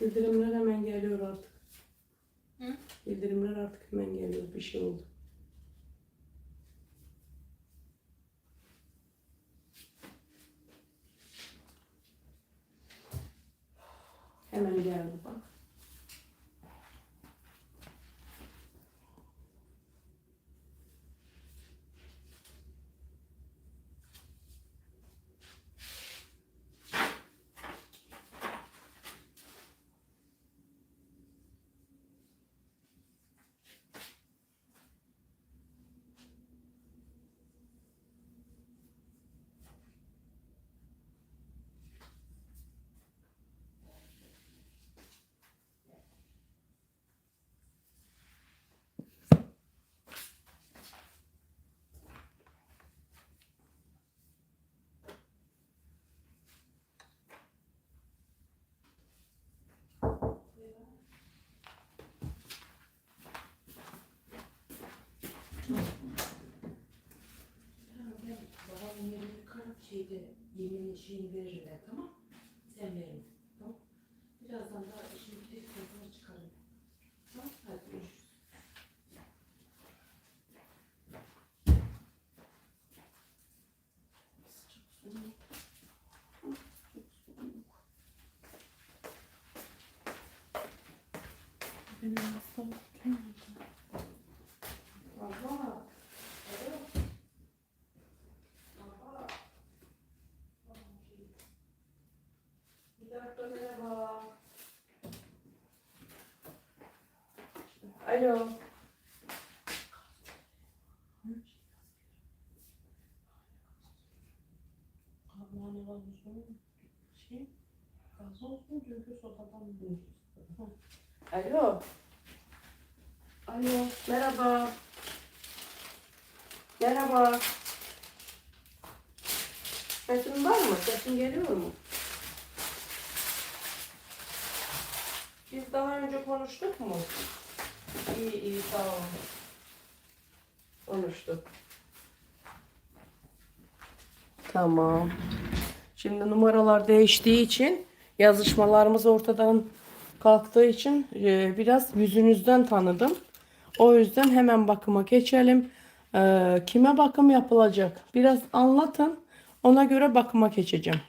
Bildirimler hemen geliyor artık. Hı? Bildirimler artık hemen geliyor. Bir şey oldu. de inveja, Alo. Allah'ın olsun. Şey. Gaz olsun çünkü sodadan buluruz. Alo. Alo. Merhaba. Merhaba. Sesin var mı? Sesin geliyor mu? Biz daha önce konuştuk mu? İyi iyi sağ olun. Konuştuk. Tamam. Şimdi numaralar değiştiği için yazışmalarımız ortadan kalktığı için e, biraz yüzünüzden tanıdım. O yüzden hemen bakıma geçelim. E, kime bakım yapılacak? Biraz anlatın. Ona göre bakıma geçeceğim.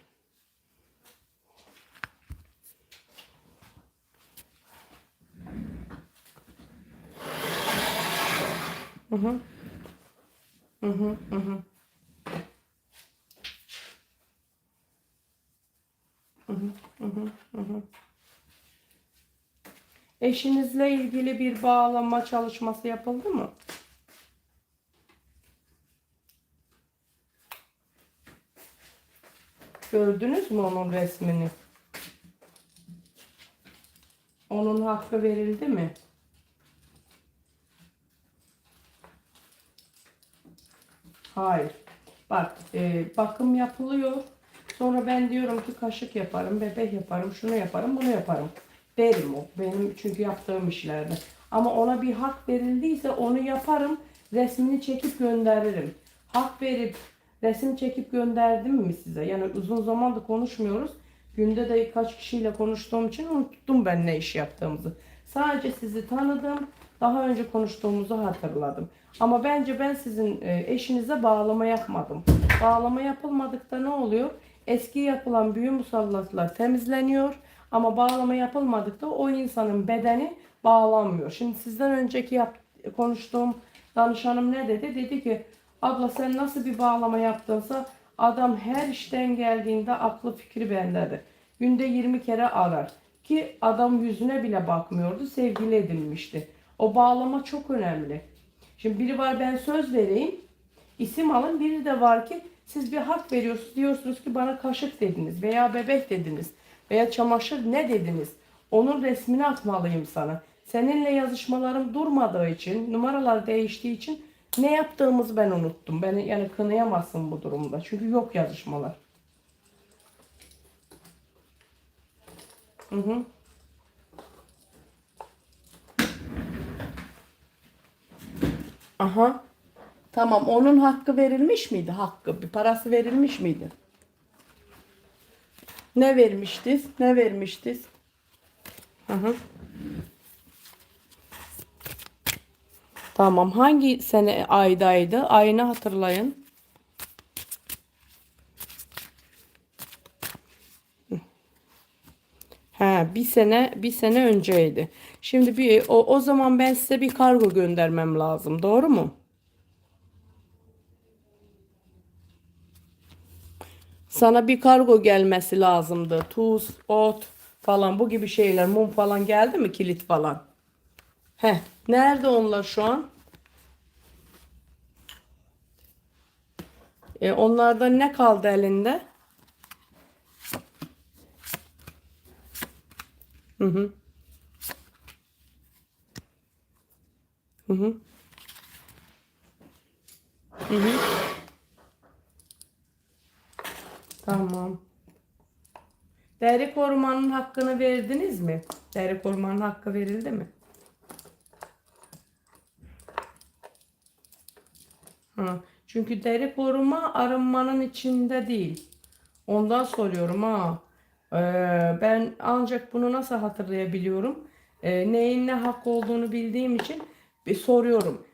Hı hı. Hı hı hı hı. Eşinizle ilgili bir bağlama çalışması yapıldı mı? Gördünüz mü onun resmini? Onun hakkı verildi mi? Hayır. Bak e, bakım yapılıyor. Sonra ben diyorum ki kaşık yaparım, bebek yaparım, şunu yaparım, bunu yaparım. Derim o. Benim çünkü yaptığım işlerde. Ama ona bir hak verildiyse onu yaparım. Resmini çekip gönderirim. Hak verip resim çekip gönderdim mi size? Yani uzun zamandır konuşmuyoruz. Günde de kaç kişiyle konuştuğum için unuttum ben ne iş yaptığımızı. Sadece sizi tanıdım. Daha önce konuştuğumuzu hatırladım. Ama bence ben sizin e, eşinize bağlama yapmadım. Bağlama yapılmadıkta ne oluyor? Eski yapılan büyü musallatlar temizleniyor. Ama bağlama yapılmadıkta o insanın bedeni bağlanmıyor. Şimdi sizden önceki yap, konuştuğum danışanım ne dedi? Dedi ki abla sen nasıl bir bağlama yaptınsa adam her işten geldiğinde aklı fikri bendedir. Günde 20 kere arar. Ki adam yüzüne bile bakmıyordu. Sevgili edinmişti. O bağlama çok önemli. Şimdi biri var ben söz vereyim. isim alın. Biri de var ki siz bir hak veriyorsunuz. Diyorsunuz ki bana kaşık dediniz veya bebek dediniz veya çamaşır ne dediniz? Onun resmini atmalıyım sana. Seninle yazışmalarım durmadığı için, numaralar değiştiği için ne yaptığımızı ben unuttum. Beni yani kınayamazsın bu durumda. Çünkü yok yazışmalar. Hı hı. Aha. Tamam onun hakkı verilmiş miydi? Hakkı bir parası verilmiş miydi? Ne vermiştiz? Ne vermiştiz? Hı. Tamam. Hangi sene aydaydı? Ayını hatırlayın. Bir sene bir sene önceydi. Şimdi bir o, o zaman ben size bir kargo göndermem lazım. Doğru mu? Sana bir kargo gelmesi lazımdı. Tuz, ot falan bu gibi şeyler. Mum falan geldi mi? Kilit falan. He, nerede onlar şu an? E, onlardan ne kaldı elinde? Hı hı. Hı hı. Hı hı. Tamam. Deri korumanın hakkını verdiniz mi? Deri korumanın hakkı verildi mi? Ha, çünkü deri koruma arınmanın içinde değil. Ondan soruyorum ha. Ee, ben ancak bunu nasıl hatırlayabiliyorum? Ee, neyin ne hak olduğunu bildiğim için bir soruyorum.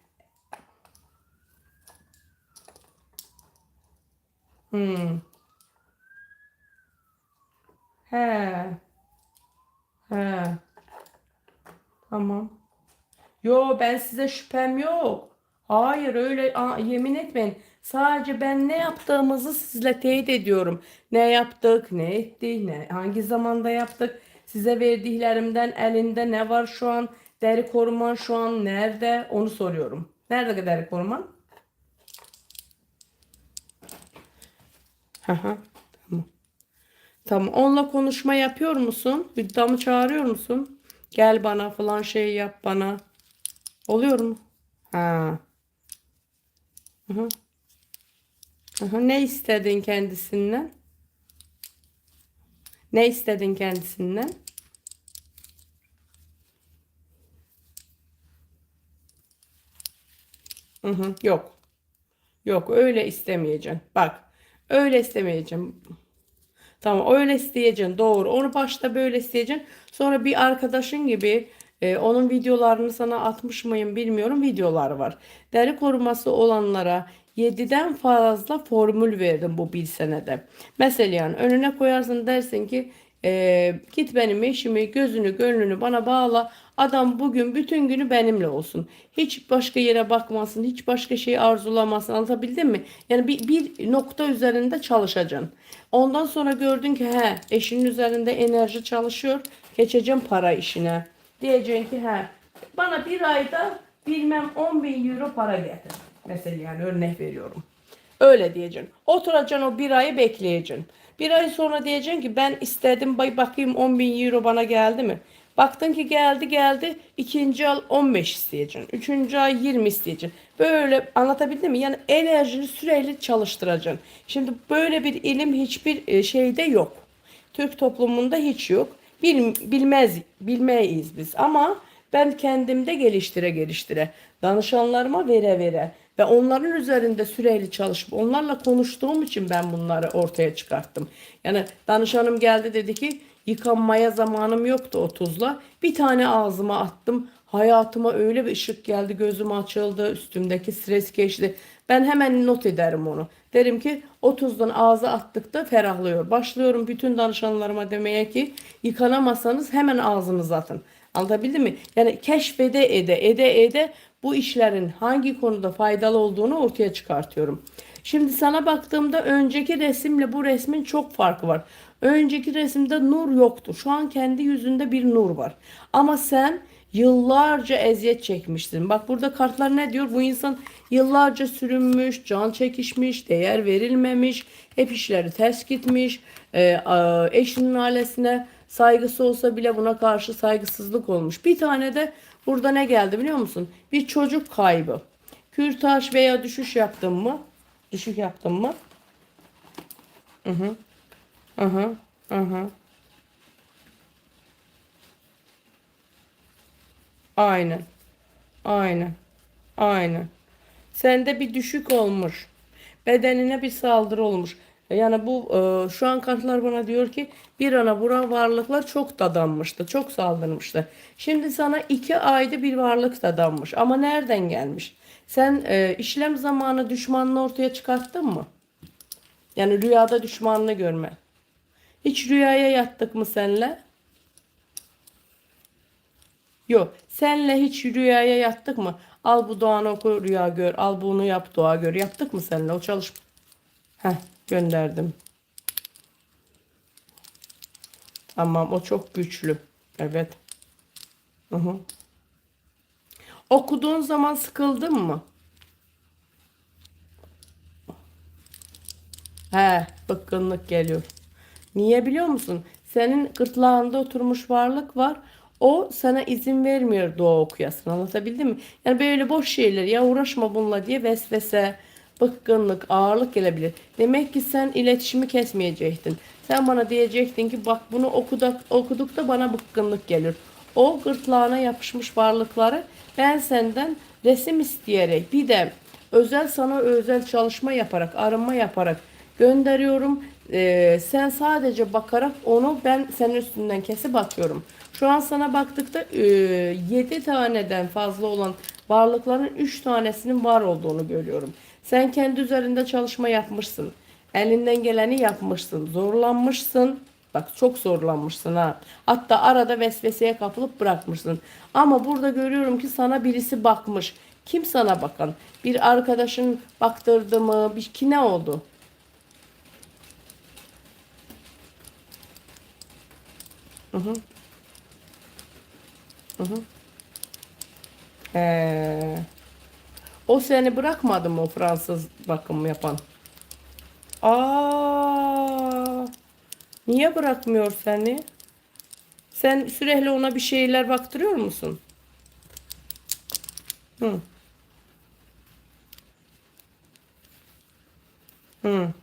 Hmm. He. He. Tamam. Yo ben size şüphem yok. Hayır öyle a- yemin etmeyin. Sadece ben ne yaptığımızı sizle teyit ediyorum. Ne yaptık, ne ettik, ne hangi zamanda yaptık. Size verdiklerimden elinde ne var şu an? Deri koruman şu an nerede? Onu soruyorum. Nerede deri koruman? Hı. Tamam. Tamam. Onunla konuşma yapıyor musun? Bir damı çağırıyor musun? Gel bana falan şey yap bana. Oluyor mu? Ha. Hı hı. Hı. Ne istedin kendisinden? Ne istedin kendisinden? Hı hı. Yok. Yok öyle istemeyeceksin. Bak. Öyle istemeyeceğim. Tamam öyle isteyeceksin doğru. Onu başta böyle isteyeceksin. Sonra bir arkadaşın gibi e, onun videolarını sana atmış mıyım bilmiyorum videolar var. Deri koruması olanlara 7'den fazla formül verdim bu bir senede. Mesela yani önüne koyarsın dersin ki e, git benim eşimi gözünü gönlünü bana bağla. Adam bugün bütün günü benimle olsun. Hiç başka yere bakmasın. Hiç başka şey arzulamasın. Anlatabildim mi? Yani bir, bir nokta üzerinde çalışacaksın. Ondan sonra gördün ki he eşinin üzerinde enerji çalışıyor. Geçeceğim para işine. Diyeceksin ki he bana bir ayda bilmem 10 bin euro para getir. Mesela yani örnek veriyorum. Öyle diyeceksin. Oturacaksın o bir ayı bekleyeceksin. Bir ay sonra diyeceksin ki ben istedim bay bakayım 10 bin euro bana geldi mi? Baktın ki geldi geldi ikinci ay 15 isteyeceksin. Üçüncü ay 20 isteyeceksin. Böyle anlatabildim mi? Yani enerjini sürekli çalıştıracaksın. Şimdi böyle bir ilim hiçbir e, şeyde yok. Türk toplumunda hiç yok. Bil, bilmez, bilmeyiz biz ama ben kendimde geliştire geliştire, danışanlarıma vere vere ve onların üzerinde süreli çalışıp onlarla konuştuğum için ben bunları ortaya çıkarttım. Yani danışanım geldi dedi ki yıkanmaya zamanım yoktu o tuzla. Bir tane ağzıma attım. Hayatıma öyle bir ışık geldi, gözüm açıldı, üstümdeki stres geçti. Ben hemen not ederim onu. Derim ki o tuzdan ağza attıkta ferahlıyor. Başlıyorum bütün danışanlarıma demeye ki yıkanamasanız hemen ağzınıza atın. Anlatabildim mi? Yani keşfede ede ede ede bu işlerin hangi konuda faydalı olduğunu ortaya çıkartıyorum. Şimdi sana baktığımda önceki resimle bu resmin çok farkı var. Önceki resimde nur yoktu. Şu an kendi yüzünde bir nur var. Ama sen yıllarca eziyet çekmiştin. Bak burada kartlar ne diyor? Bu insan yıllarca sürünmüş, can çekişmiş, değer verilmemiş, hep işleri ters gitmiş. E, eşinin ailesine saygısı olsa bile buna karşı saygısızlık olmuş. Bir tane de burada ne geldi biliyor musun? Bir çocuk kaybı. Kürtaj veya düşüş yaptın mı? Düşük yaptın mı? Hı hı. Hı hı. Hı hı. Aynen. Aynen. Aynen. Sende bir düşük olmuş. Bedenine bir saldırı olmuş. Yani bu e, şu an kartlar bana diyor ki bir ana vuran varlıklar çok dadanmıştı. Çok saldırmıştı. Şimdi sana iki ayda bir varlık dadanmış. Ama nereden gelmiş? Sen e, işlem zamanı düşmanını ortaya çıkarttın mı? Yani rüyada düşmanını görme. Hiç rüyaya yattık mı senle? Yok. Senle hiç rüyaya yattık mı? Al bu doğanı oku rüya gör. Al bunu yap dua gör. Yaptık mı seninle o çalışma? Heh gönderdim. Tamam o çok güçlü. Evet. Hı hı. Okuduğun zaman sıkıldın mı? He, bıkkınlık geliyor. Niye biliyor musun? Senin gırtlağında oturmuş varlık var. O sana izin vermiyor dua okuyasın. Anlatabildim mi? Yani böyle boş şeyler ya uğraşma bununla diye vesvese, bıkkınlık, ağırlık gelebilir. Demek ki sen iletişimi kesmeyecektin. Sen bana diyecektin ki bak bunu okuduk, okuduk da bana bıkkınlık gelir. O gırtlağına yapışmış varlıkları ben senden resim isteyerek bir de özel sana özel çalışma yaparak, arınma yaparak gönderiyorum. Ee, sen sadece bakarak onu ben senin üstünden kesip bakıyorum. Şu an sana baktıkta 7 taneden fazla olan varlıkların 3 tanesinin var olduğunu görüyorum. Sen kendi üzerinde çalışma yapmışsın. Elinden geleni yapmışsın. Zorlanmışsın. Bak çok zorlanmışsın ha. Hatta arada vesveseye kapılıp bırakmışsın. Ama burada görüyorum ki sana birisi bakmış. Kim sana bakan? Bir arkadaşın baktırdı mı? Bir ki ne oldu? Hı hı. Hı hı. Ee, o seni bırakmadı mı o Fransız bakım yapan? Aa, niye bırakmıyor seni? Sen sürekli ona bir şeyler baktırıyor musun? Hı. Hı.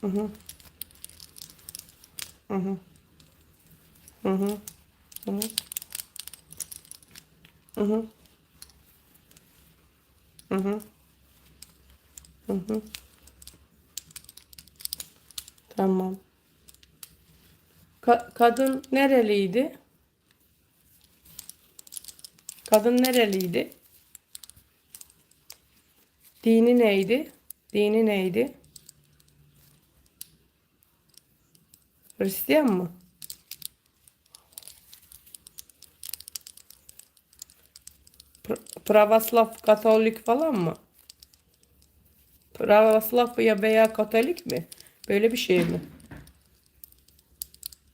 Hı hı. Hı hı. Hı hı. Hı hı. Hı hı. Hı. Tamam. Ka- kadın nereliydi? Kadın nereliydi? Dini neydi? Dini neydi? Hristiyan mı? Pravoslav Katolik falan mı? Pravoslav ya veya Katolik mi? Böyle bir şey mi?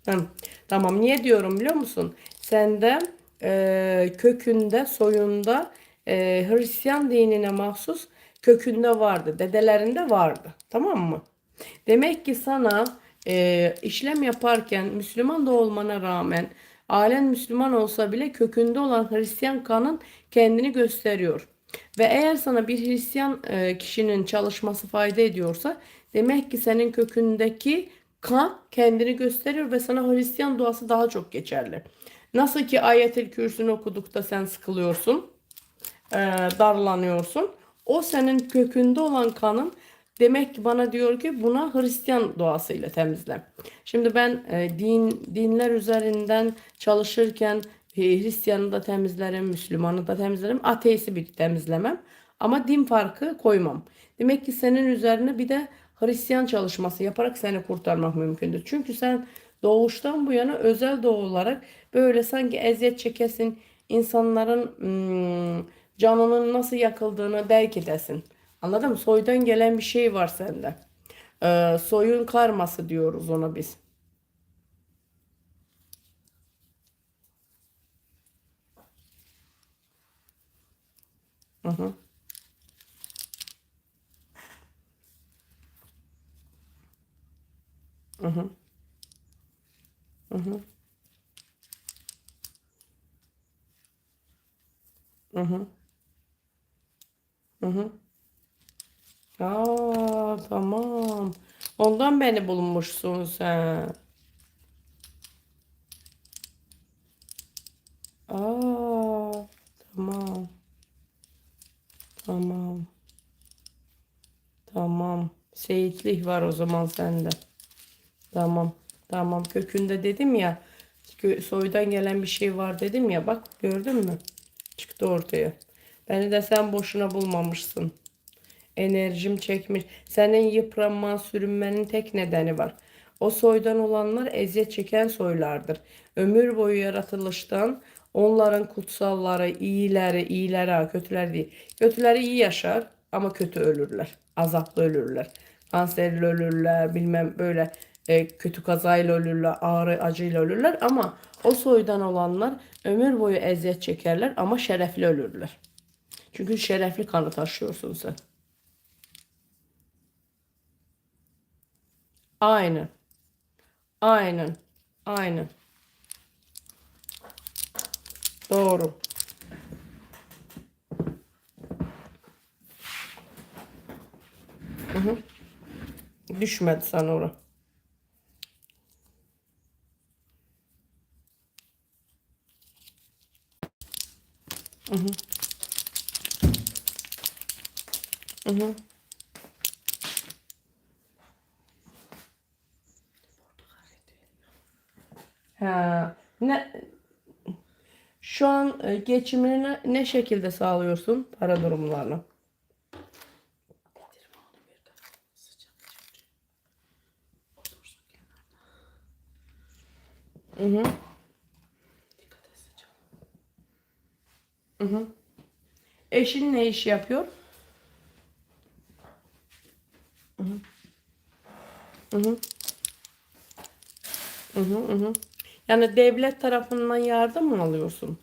Hı. Tamam. Niye diyorum biliyor musun? Sende e, kökünde, soyunda e, Hristiyan dinine mahsus kökünde vardı. Dedelerinde vardı. Tamam mı? Demek ki sana e, işlem yaparken Müslüman da olmana rağmen ailen Müslüman olsa bile kökünde olan Hristiyan kanın kendini gösteriyor. Ve eğer sana bir Hristiyan e, kişinin çalışması fayda ediyorsa demek ki senin kökündeki kan kendini gösteriyor ve sana Hristiyan duası daha çok geçerli. Nasıl ki Ayet-el Kürsü'nü okudukta sen sıkılıyorsun, e, darlanıyorsun. O senin kökünde olan kanın demek ki bana diyor ki buna Hristiyan duasıyla temizle. Şimdi ben e, din dinler üzerinden çalışırken e, Hristiyanı da temizlerim, Müslümanı da temizlerim, ateisti bir temizlemem. Ama din farkı koymam. Demek ki senin üzerine bir de Hristiyan çalışması yaparak seni kurtarmak mümkündür. Çünkü sen doğuştan bu yana özel doğu olarak böyle sanki eziyet çekesin, insanların hmm, canının nasıl yakıldığını belki desin. Anladın mı? Soydan gelen bir şey var sende. Ee, soyun karması diyoruz ona biz. Hı hı. Hı hı. Hı hı. Hı hı. Hı hı. Aa, tamam. Ondan beni bulmuşsun sen. Aa, tamam. Tamam. Seyitlik var o zaman sende. Tamam. Tamam. Kökünde dedim ya. Soydan gelen bir şey var dedim ya. Bak gördün mü? Çıktı ortaya. Beni de sen boşuna bulmamışsın. Enerjim çekmiş. Senin yıpranman, sürünmenin tek nedeni var. O soydan olanlar eziyet çeken soylardır. Ömür boyu yaratılıştan onların kutsalları, iyileri, ha, kötüler değil. Kötüleri iyi yaşar ama kötü ölürler. Azaplı ölürler. Kanserli ölürler, bilmem böyle e, kötü kazayla ölürler, ağrı acıyla ölürler ama o soydan olanlar ömür boyu eziyet çekerler ama şerefli ölürler. Çünkü şerefli kanı taşıyorsun sen. Aynen. Aynen. Aynen. Doğru. Hı hı. Düşmedi sana oraya. Hı hı. Hı hı. Ha, ne şu an e, geçimini ne, şekilde sağlıyorsun para durumlarını? Hı hı. Hı hı. Eşin ne iş yapıyor? Hı. Hı hı. Hı hı hı hı. Yani devlet tarafından yardım mı alıyorsun?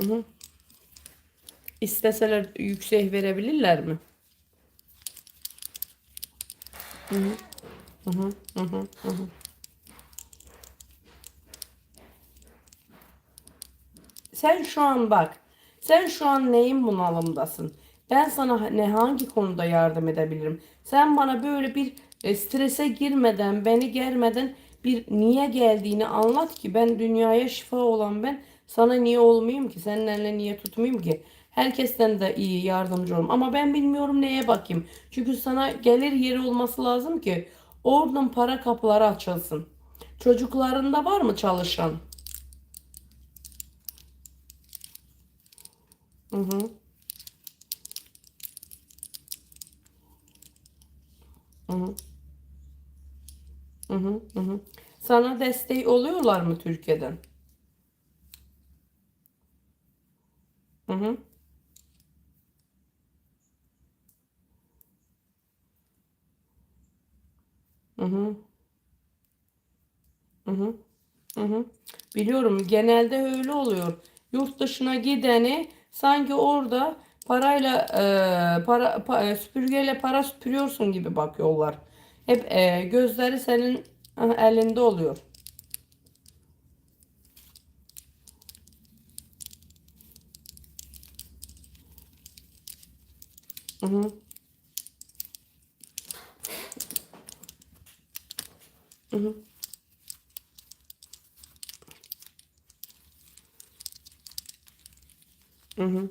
Hı. İsteseler yüksek verebilirler mi? Hı hı. Sen şu an bak. Sen şu an neyin bunalımdasın? Ben sana ne hangi konuda yardım edebilirim? Sen bana böyle bir e, strese girmeden, beni germeden bir niye geldiğini anlat ki ben dünyaya şifa olan ben sana niye olmayayım ki? Senin eline niye tutmayayım ki? Herkesten de iyi yardımcı olum. Ama ben bilmiyorum neye bakayım. Çünkü sana gelir yeri olması lazım ki oradan para kapıları açılsın. Çocuklarında var mı çalışan? Hı hı. Hı hı. Hı hı. Hı. Sana destek oluyorlar mı Türkiye'den? Hı hı. Hı hı. Hı hı. Hı hı. Biliyorum genelde öyle oluyor. Yurt dışına gideni sanki orada parayla e, para pa- süpürgeyle para süpürüyorsun gibi bakıyorlar. Hep e, gözleri senin elinde oluyor. Hı hı. Hı hı. Hı hı.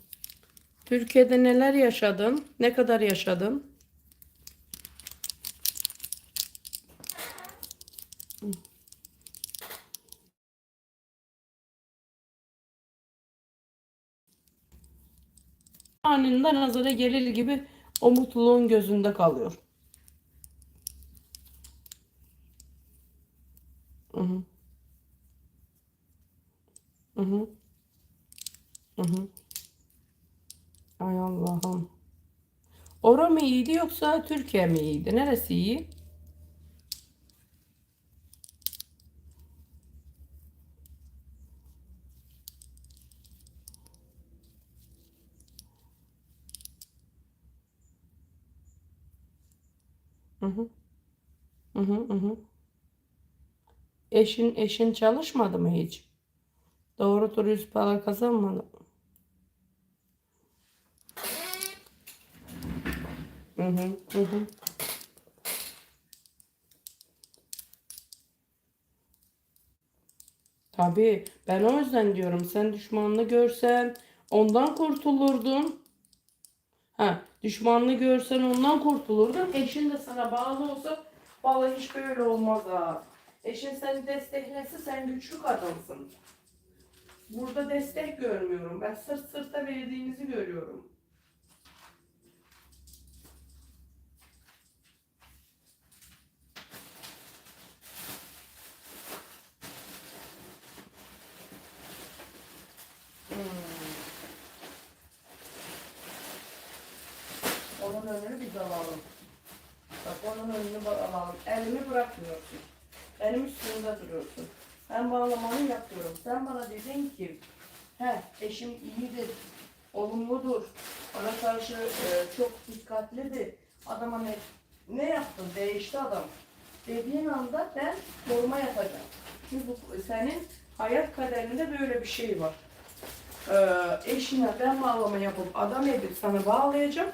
Türkiye'de neler yaşadın? Ne kadar yaşadın? Anında nazara gelir gibi o mutluluğun gözünde kalıyor. mi iyiydi yoksa Türkiye mi iyiydi? Neresi iyi? Hı hı. Hı hı hı. Eşin eşin çalışmadı mı hiç? Doğru dürüst para kazanmadı mı? Hı hı hı hı. Tabii ben o yüzden diyorum sen düşmanını görsen ondan kurtulurdun. Ha, düşmanını görsen ondan kurtulurdun. Eşin de sana bağlı olsa vallahi hiç böyle olmaz ha. Eşin seni desteklese sen güçlü kadınsın. Burada destek görmüyorum. Ben sırt sırta verdiğinizi görüyorum. Onun önünü biz alalım. Bak onun önünü alalım. Elimi bırakmıyorsun. Elim üstünde duruyorsun. Ben bağlamanı yapıyorum. Sen bana dedin ki he eşim iyidir, olumludur. Bana karşı e, çok dikkatlidir. Adama ne, ne yaptın? Değişti adam. Dediğin anda ben koruma yapacağım. Çünkü senin hayat kaderinde böyle bir şey var. Ee, eşine ben bağlama yapıp adam edip sana bağlayacağım.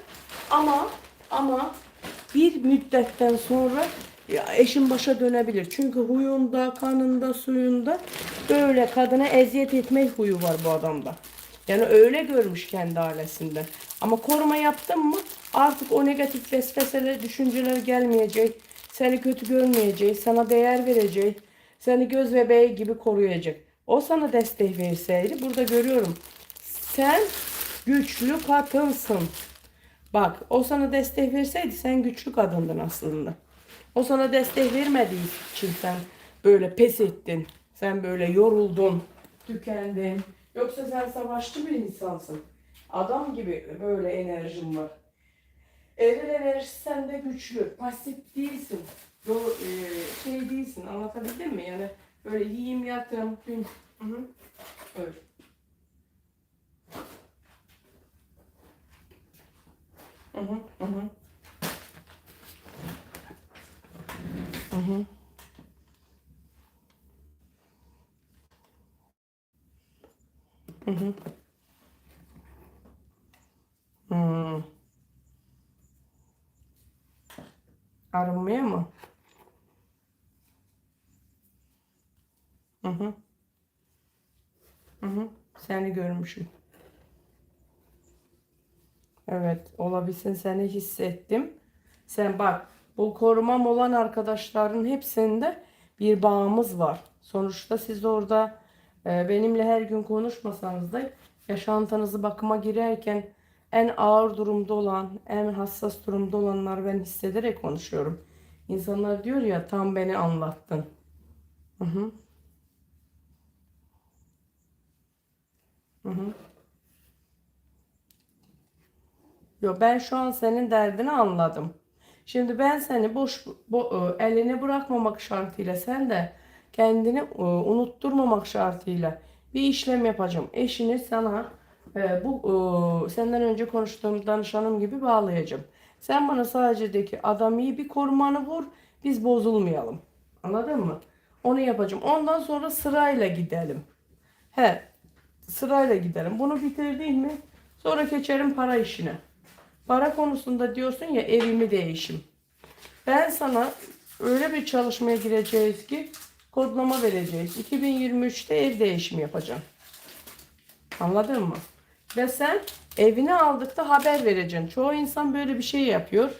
Ama ama bir müddetten sonra ya eşin başa dönebilir. Çünkü huyunda, kanında, suyunda böyle kadına eziyet etme huyu var bu adamda. Yani öyle görmüş kendi ailesinden. Ama koruma yaptın mı artık o negatif vesveseler, düşünceler gelmeyecek. Seni kötü görmeyecek, sana değer verecek. Seni göz bebeği gibi koruyacak. O sana destek verseydi burada görüyorum. Sen güçlü kadınsın. Bak o sana destek verseydi sen güçlü kadındın aslında. O sana destek vermediği için sen böyle pes ettin. Sen böyle yoruldun, tükendin. Yoksa sen savaşçı bir insansın. Adam gibi böyle enerjin var. Evvel enerjisen de güçlü. Pasif değilsin. Yo, e, şey değilsin. Anlatabildim mi? Yani böyle yiyeyim yatırım. Hı hı. Öyle. Hı hı hı hı. Hı hı. Hı hı. Hmm. Arınmaya mı? Hı hı. Hı hı. Seni görmüşüm. Evet, olabilsin seni hissettim. Sen bak, bu korumam olan arkadaşların hepsinde bir bağımız var. Sonuçta siz orada e, benimle her gün konuşmasanız da yaşantınızı bakıma girerken en ağır durumda olan, en hassas durumda olanlar ben hissederek konuşuyorum. İnsanlar diyor ya tam beni anlattın. Hı hı. Hı hı. Yo ben şu an senin derdini anladım. Şimdi ben seni boş bo, e, elini bırakmamak şartıyla sen de kendini e, unutturmamak şartıyla bir işlem yapacağım. Eşini sana e, bu e, senden önce konuştuğum danışanım gibi bağlayacağım. Sen bana sadece de ki adam iyi bir korumanı vur biz bozulmayalım. Anladın mı? Onu yapacağım. Ondan sonra sırayla gidelim. He sırayla gidelim. Bunu bitirdiğim mi sonra geçerim para işine. Para konusunda diyorsun ya evimi değişim. Ben sana öyle bir çalışmaya gireceğiz ki kodlama vereceğiz. 2023'te ev değişimi yapacağım. Anladın mı? Ve sen evini aldıkta haber vereceksin. Çoğu insan böyle bir şey yapıyor.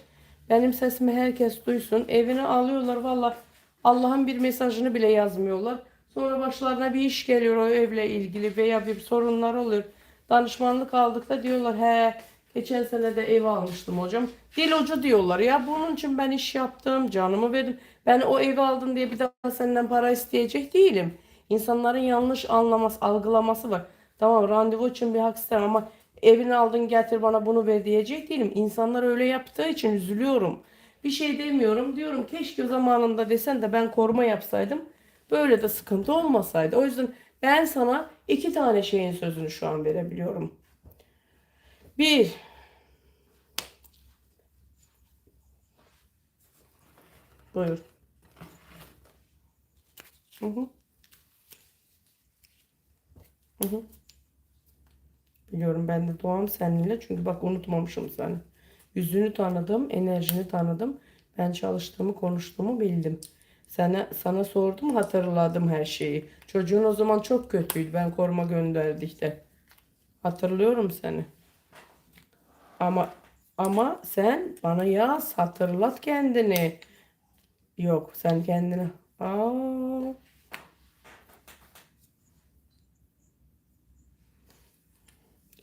Benim sesimi herkes duysun. Evini alıyorlar valla Allah'ın bir mesajını bile yazmıyorlar. Sonra başlarına bir iş geliyor o evle ilgili veya bir sorunlar oluyor. Danışmanlık aldıkta diyorlar he geçen sene de ev almıştım hocam. Dil ucu diyorlar ya bunun için ben iş yaptım canımı verdim. Ben o evi aldım diye bir daha senden para isteyecek değilim. İnsanların yanlış anlaması, algılaması var. Tamam randevu için bir hak istemem ama evini aldın getir bana bunu ver diyecek değilim. İnsanlar öyle yaptığı için üzülüyorum. Bir şey demiyorum. Diyorum keşke zamanında desen de ben koruma yapsaydım. Böyle de sıkıntı olmasaydı. O yüzden ben sana iki tane şeyin sözünü şu an verebiliyorum. Bir, Buyur. Hı hı. Hı hı. Biliyorum ben de doğam seninle çünkü bak unutmamışım seni. Yüzünü tanıdım, enerjini tanıdım. Ben çalıştığımı, konuştuğumu bildim. Sana, sana sordum, hatırladım her şeyi. Çocuğun o zaman çok kötüydü. Ben koruma gönderdikte. Hatırlıyorum seni. Ama ama sen bana yaz, hatırlat kendini. Yok, sen kendini. Aa.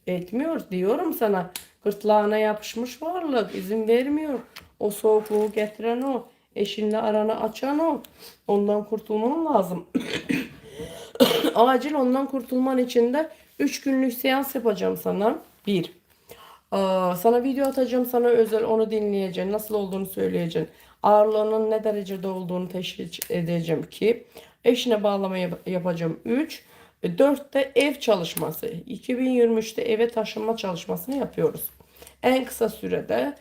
Etmiyor diyorum sana. Gırtlağına yapışmış varlık izin vermiyor. O soğukluğu getiren o. Eşinle aranı açan o. Ondan kurtulman lazım. Acil ondan kurtulman için de 3 günlük seans yapacağım sana. 1. Sana video atacağım sana özel onu dinleyeceksin. Nasıl olduğunu söyleyeceksin. Ağırlığının ne derecede olduğunu teşhis edeceğim ki. Eşine bağlama yap- yapacağım 3. 4'te ev çalışması. 2023'te eve taşınma çalışmasını yapıyoruz. En kısa sürede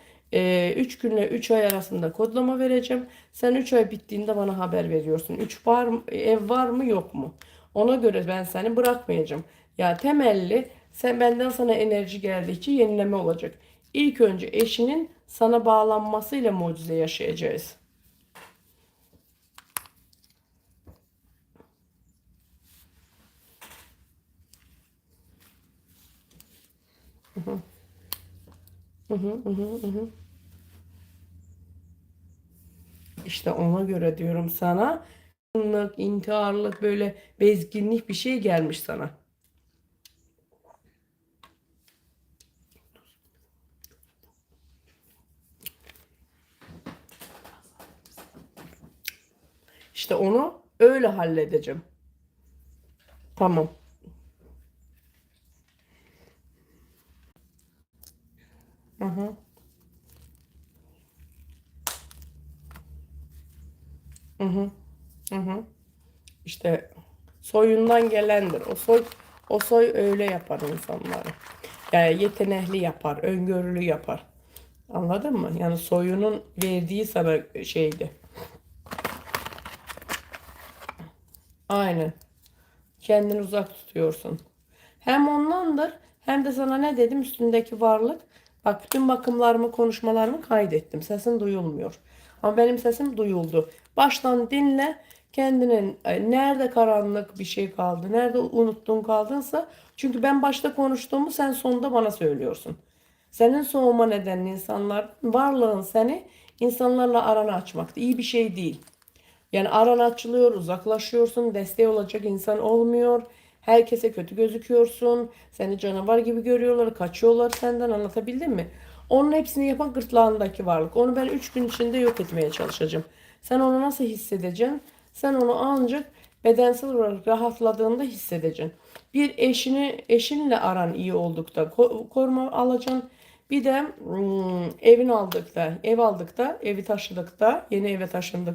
3 günle 3 ay arasında kodlama vereceğim. Sen 3 ay bittiğinde bana haber veriyorsun. 3 var mı, ev var mı yok mu? Ona göre ben seni bırakmayacağım. Ya temelli sen benden sana enerji geldikçe yenileme olacak. İlk önce eşinin sana bağlanmasıyla mucize yaşayacağız. Hı hı hı hı hı. İşte ona göre diyorum sana. Inkarlık, intiharlık böyle bezginlik bir şey gelmiş sana. İşte onu öyle halledeceğim. Tamam. Hı hı. Hı hı. Hı. İşte soyundan gelendir. O soy o soy öyle yapar insanları. Yani yetenekli yapar, öngörülü yapar. Anladın mı? Yani soyunun verdiği sana şeydi. Aynen. Kendini uzak tutuyorsun. Hem ondandır hem de sana ne dedim üstündeki varlık. Bak bütün bakımlarımı, konuşmalarımı kaydettim. Sesin duyulmuyor. Ama benim sesim duyuldu. Baştan dinle. Kendinin e, nerede karanlık bir şey kaldı, nerede unuttun kaldınsa. Çünkü ben başta konuştuğumu sen sonunda bana söylüyorsun. Senin soğuma nedenin insanlar, varlığın seni insanlarla aranı açmaktı. İyi bir şey değil. Yani aran açılıyor, uzaklaşıyorsun, desteği olacak insan olmuyor. Herkese kötü gözüküyorsun. Seni canavar gibi görüyorlar, kaçıyorlar senden anlatabildim mi? Onun hepsini yapan gırtlağındaki varlık. Onu ben 3 gün içinde yok etmeye çalışacağım. Sen onu nasıl hissedeceksin? Sen onu ancak bedensel olarak rahatladığında hissedeceksin. Bir eşini eşinle aran iyi oldukta ko- koruma alacaksın. Bir de hmm, evin aldıkta, ev aldıkta, evi taşıdıkta, yeni eve taşındık